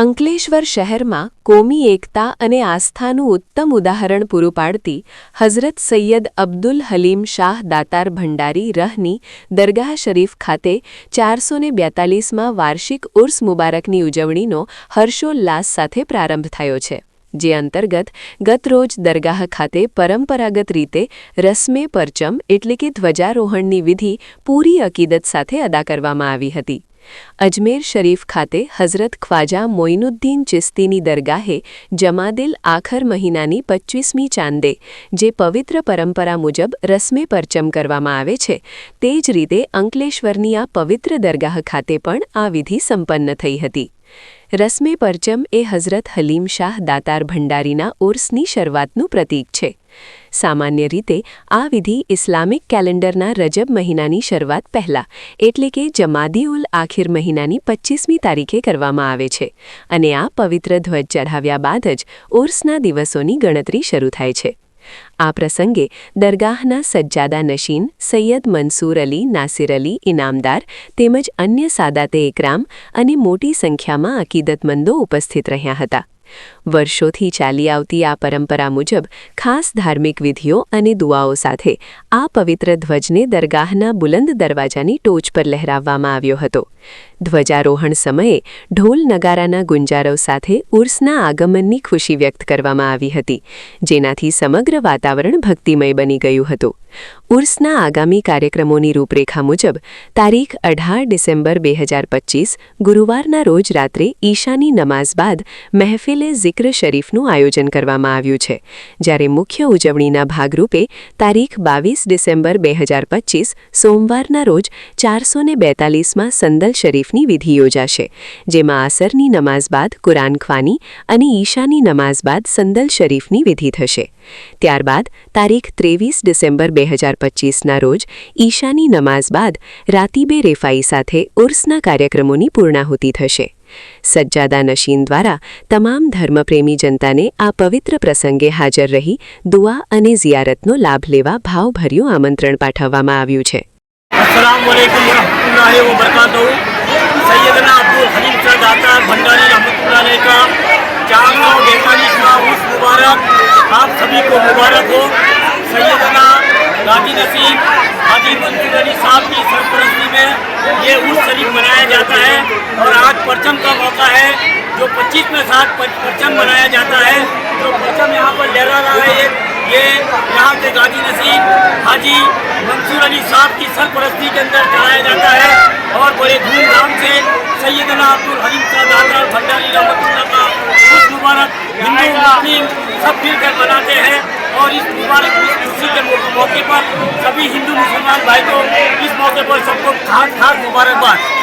અંકલેશ્વર શહેરમાં કોમી એકતા અને આસ્થાનું ઉત્તમ ઉદાહરણ પૂરું પાડતી હઝરત સૈયદ અબ્દુલ હલીમ શાહ દાતાર ભંડારી રહની દરગાહ શરીફ ખાતે ચારસો ને બેતાલીસમાં વાર્ષિક ઉર્સ મુબારકની ઉજવણીનો હર્ષોલ્લાસ સાથે પ્રારંભ થયો છે, જે અંતર્ગત ગતરોજ દરગાહ ખાતે પરંપરાગત રીતે રસ્મે પરચમ એટલે કે ધ્વજારોહણની વિધિ પૂરી અકીદત સાથે અદા કરવામાં આવી હતી. અજમેર શરીફ ખાતે હઝરત ખ્વાજા મોઇનુદ્દીન ચિસ્તીની દરગાહે જમાદિલ આખર મહિનાની પચ્ચીસમી ચાંદે, જે પવિત્ર પરંપરા મુજબ રસ્મે પરચમ કરવામાં આવે છે, તે જ રીતે અંકલેશ્વરની આ પવિત્ર દરગાહ ખાતે પણ આ વિધિ સંપન્ન થઈ હતી. રસ્મે પરચમ એ હઝરત હલીમ શાહ દાતાર ભંડારીના ઉર્સની શરૂઆતનું પ્રતીક છે. સામાન્ય રીતે આ વિધિ ઇસ્લામિક કેલેન્ડરના રજબ મહિનાની શરૂઆત પહેલા, એટલે કે જમાદી ઉલ આખિર મહિનાની પચ્ચીસમી તારીખે કરવામાં આવે છે અને આ પવિત્ર ધ્વજ ચઢાવ્યા બાદ જ ઉર્સના દિવસોની ગણતરી શરૂ થાય છે. આ પ્રસંગે દરગાહના સજ્જાદા નશીન, સૈયદ મંસૂર અલી, નાસિર અલી, ઇનામદાર તેમજ અન્ય સાદાતે એકરામ અને મોટી સંખ્યામાં અકીદતમંદો ઉપસ્થિત રહ્યા હતા. વર્ષોથી ચાલી આવતી આ પરંપરા મુજબ ખાસ ધાર્મિક વિધિઓ અને દુઆઓ સાથે આ પવિત્ર ધ્વજને દરગાહના બુલંદ દરવાજાની ટોચ પર લહેરાવવામાં આવ્યો હતો. ધ્વજારોહણ સમયે ઢોલ નગારાના ગુંજારવ સાથે ઉર્સના આગમનની ખુશી વ્યક્ત કરવામાં આવી હતી, જેનાથી સમગ્ર વાતાવરણ ભક્તિમય બની ગયું હતું. ઉર્સના આગામી કાર્યક્રમોની રૂપરેખા મુજબ, તારીખ અઢાર ડિસેમ્બર બે હજાર પચીસ, ગુરુવારના રોજ રાત્રે ઈશાની નમાઝ બાદ મહેફિલે ઝિક્ર શરીફનું આયોજન કરવામાં આવ્યું છે, જ્યારે મુખ્ય ઉજવણીના ભાગરૂપે તારીખ બાવીસ ડિસેમ્બર બે હજાર પચીસ, સોમવારના રોજ ચારસો ને બેતાલીસમાં સંદલ શરીફની વિધિ યોજાશે, જેમાં આસરની નમાઝ બાદ કુરાન ખ્વાની અને ઈશાની નમાઝ બાદ સંદલ શરીફની વિધિ થશે. ત્યારબાદ તારીખ ત્રેવીસ ડિસેમ્બર બે હજાર પચીસના રોજ ઈશાની નમાઝ બાદ રાતીબે રેફાઈ સાથે ઉર્સના કાર્યક્રમોની પૂર્ણાહુતિ થશે સજ્જાદા નશીન દ્વારા તમામ ધર્મપ્રેમી જનતાને આ પવિત્ર પ્રસંગે હાજર રહી દુઆ અને ઝિયારતનો લાભ લેવા ભાવભર્યું આમંત્રણ પાઠવવામાં આવ્યું છે अस्सलाम वालेकुम वरहमतुल्लाहि व बरकातहू सैयदना अब्दुल हलीम शाह दाता भंडारी रहमतुल्लाह अलैह का चार सौ बैतालीसवा उर्स मुबारक आप सभी को मुबारक हो सैयदना गाजी नसीम, हाजी मंसूर अली साहब की सरपरस्ती में ये उर्स शरीफ मनाया जाता है और आज परचम का मौका है, जो 25 में साथ परचम मनाया जाता है। जो परचम यहाँ पर लहरा रहा है ये- यहाँ के गाजी नसीम, हाजी मंसूर अली साहब की सरपरस्ती के अंदर चलाया जाता है और बड़े धूमधाम से सैयदना अब्दुल हलीम का दादा भंडारी रहमतुल्लाह का उस मुबारक हिंदू मुस्लिम सब मिलकर मनाते हैं और इस मुबारक खुशी के मौके पर सभी हिंदू मुसलमान भाई को इस मौके पर सबको खास खास मुबारकबाद